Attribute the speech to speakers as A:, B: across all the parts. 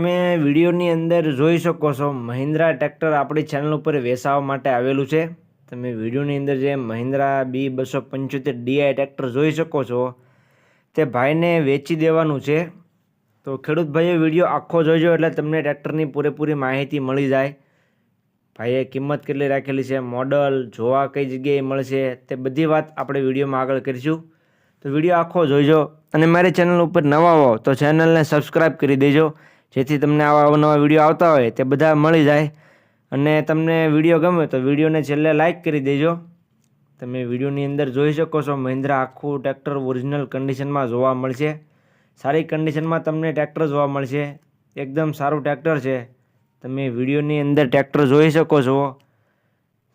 A: તમે વિડીયોની અંદર જોઈ શકો છો, મહિન્દ્રા ટ્રેક્ટર આપણી ચેનલ ઉપર વેચાવા માટે આવેલું છે. તમે વિડીયોની અંદર જે મહિન્દ્રા બી બસો પંચોતેર ડીઆઈ ટ્રેક્ટર જોઈ શકો છો. તે ભાઈને વેચી દેવાનું છે. તો ખેડૂત ભાઈએ વીડિયો આખો જોઈજો એટલે તમને ટ્રેક્ટરની પૂરેપૂરી માહિતી મળી જાય. ભાઈએ કિંમત કેટલી રાખેલી છે મોડલ જોવા કઈ જગ્યાએ મળશે, તે બધી વાત આપણે વિડીયોમાં આગળ કરીશું. તો વીડિયો આખો જોઈજો અને મારી ચેનલ ઉપર નવા હો તો ચેનલને સબસ્ક્રાઈબ કરી દેજો. જેથી તમને આવા અવનવા વીડિયો આવતા હોય તે બધા મળી જાય. અને તમને વીડિયો ગમે તો વિડીયોને છેલ્લે લાઇક કરી દેજો. તમે વિડીયોની અંદર જોઈ શકો છો મહિન્દ્રા આખું ટ્રેક્ટર ઓરિજિનલ કન્ડિશનમાં જોવા મળશે. સારી કન્ડિશનમાં તમને ટ્રેક્ટર જોવા મળશે. એકદમ સારું ટ્રેક્ટર છે. તમે વિડીયોની અંદર ટ્રેક્ટર જોઈ શકો છો.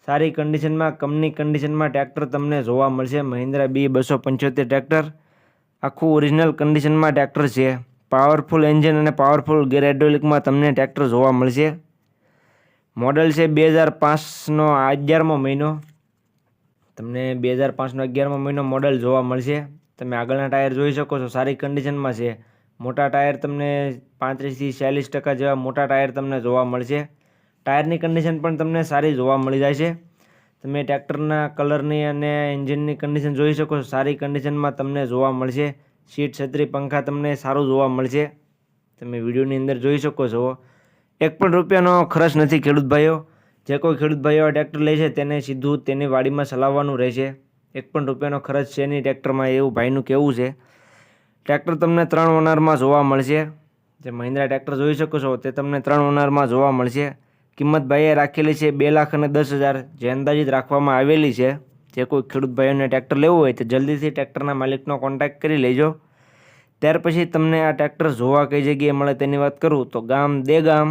A: સારી કન્ડિશનમાં કંપની કન્ડિશનમાં ટ્રેક્ટર તમને જોવા મળશે. મહિન્દ્રા બી બસો પંચોતેર ટ્રેક્ટર આખું ઓરિજિનલ કન્ડિશનમાં ટ્રેક્ટર છે. પાવરફુલ એન્જિન અને પાવરફુલ ગેર તમને ટ્રેક્ટર જોવા મળશે. મોડલ છે બે હજાર પાંચનો અગિયારમો મહિનો. તમને બે હજાર પાંચનો અગિયારમો મહિનો મોડલ જોવા મળશે. તમે આગળના ટાયર જોઈ શકો છો, સારી કન્ડિશનમાં છે. મોટા ટાયર તમને પાંત્રીસથી ચાલીસ ટકા જેવા મોટા ટાયર તમને જોવા મળશે. ટાયરની કન્ડિશન પણ તમને સારી જોવા મળી જાય છે. તમે ટ્રેક્ટરના કલરની અને એન્જિનની કન્ડિશન જોઈ શકો છો, સારી કન્ડિશનમાં તમને જોવા મળશે. સીટ છત્રી પંખા તમને સારું જોવા મળશે. તમે વિડીયોની અંદર જોઈ શકો છો. એક પણ રૂપિયાનો ખર્ચ નથી ખેડૂત ભાઈઓ. જે કોઈ ખેડૂત ભાઈઓ ટ્રેક્ટર લે છે તેને સીધું તેની વાડીમાં ચલાવવાનું રહેશે. એક પણ રૂપિયાનો ખર્ચ છે નહીં ટ્રેક્ટરમાં એવું ભાઈનું કહેવું છે. ટ્રેક્ટર તમને ત્રણ ઓનરમાં જોવા મળશે. જે મહિન્દ્રા ટ્રેક્ટર જોઈ શકો છો તે તમને ત્રણ ઓનરમાં જોવા મળશે. કિંમત ભાઈએ રાખેલી છે બે લાખ અને દસ હજાર. જે અંદાજિત રાખવામાં આવેલી છે. જે કોઈ ખેડૂત ભાઈઓને ટ્રેક્ટર લેવું હોય તો જલ્દીથી ટ્રેક્ટરના માલિકનો કોન્ટેક્ટ કરી લેજો. ત્યાર પછી તમને આ ટ્રેક્ટર જોવા કઈ જગ્યાએ મળે તેની વાત કરું તો ગામ દે ગામ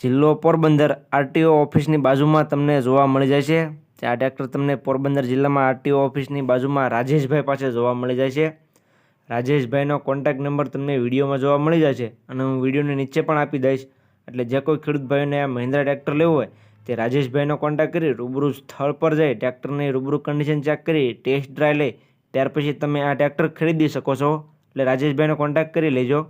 A: જિલ્લો પોરબંદર આરટીઓ ઓફિસની બાજુમાં તમને જોવા મળી જાય છે આ ટ્રેક્ટર તમને પોરબંદર જિલ્લામાં આરટીઓ ઓફિસની બાજુમાં રાજેશભાઈ પાસે જોવા મળી જાય છે રાજેશભાઈનો કોન્ટેક્ટ નંબર તમને વિડીયોમાં જોવા મળી જાય છે અને હું વિડીયોની નીચે પણ આપી દઈશ. એટલે જે કોઈ ખેડૂત ભાઈઓને આ મહિન્દ્રા ટ્રેક્ટર લેવું હોય તે રાજેશભાઈનો કોન્ટેક્ટ કરી રૂબરૂ સ્થળ પર જઈ ટ્રેક્ટરની રૂબરૂ કન્ડિશન ચેક કરી ટેસ્ટ ડ્રાઈવ લઈ, ત્યાર પછી તમે આ ટ્રેક્ટર ખરીદી શકો છો. એટલે રાજેશભાઈનો કોન્ટેક્ટ કરી લેજો.